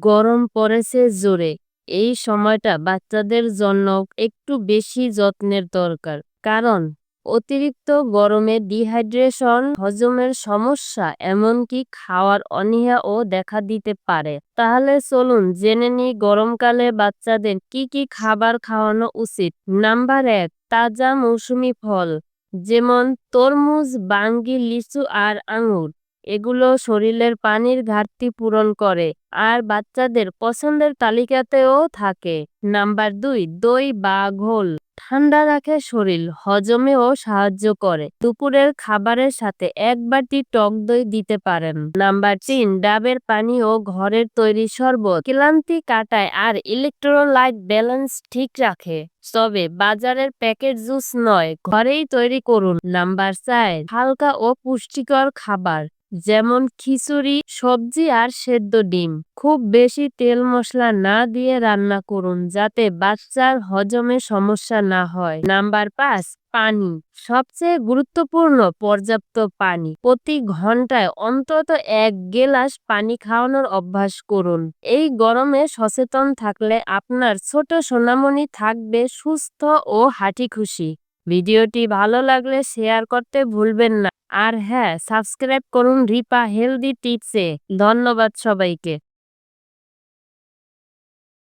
গরম পড়েছে জোরে। এই সময়টা বাচ্চাদের জন্য একটু বেশি যত্নের দরকার। কারণ, অতিরিক্ত গরমে ডিহাইড্রেশন হজমের সমস্যা এমনকি খাওয়ার অনীহাও দেখা দিতে পারে। তাহলে চলুন জেনে নিই গরমকালে বাচ্চাদের কি কি খাবার খাওয়ানো উচিত। নাম্বার এক, তাজা মৌসুমি ফল, যেমন তরমুজ, বাঙ্গি, লিচু আর আঙুর। এগুলো শরীরের পানির ঘাটতি পূরণ করে, আর বাচ্চাদের পছন্দের তালিকাতেও থাকে। নাম্বার দুই, দই বা ঘোল। ঠান্ডা রাখে শরীর, হজমেও সাহায্য করে। দুপুরের খাবারের সাথে এক বাটি টক দই দিতে পারেন। নাম্বার তিন, ডাবের পানি ও ঘরের তৈরি শরবত। ক্লান্তি কাটায় আর ইলেকট্রোলাইট ব্যালেন্স ঠিক রাখে। তবে বাজারের প্যাকেট জুস নয়, ঘরেই তৈরি করুন। নাম্বার চার, হালকা ও পুষ্টিকর খাবার। যেমন খিচুড়ি, সবজি আর সেদ্ধ ডিম। খুব বেশি তেল মশলা না দিয়ে রান্না করুন যাতে বাচ্চার হজমে সমস্যা না হয়। নাম্বার পাঁচ, পানি। সবচেয়ে গুরুত্বপূর্ণ পর্যাপ্ত পানি। প্রতি ঘন্টায় অন্তত এক গেলাস পানি খাওয়ানোর অভ্যাস করুন। এই গরমে সচেতন থাকলে আপনার ছোট সোনামণি থাকবে সুস্থ ও হাঁটি খুশি ভিডিওটি ভালো লাগলে শেয়ার করতে ভুলবেন না। আর হ্যাঁ সাবস্ক্রাইব করুন রিপা হেলদি টিপসে। ধন্যবাদ সবাইকে।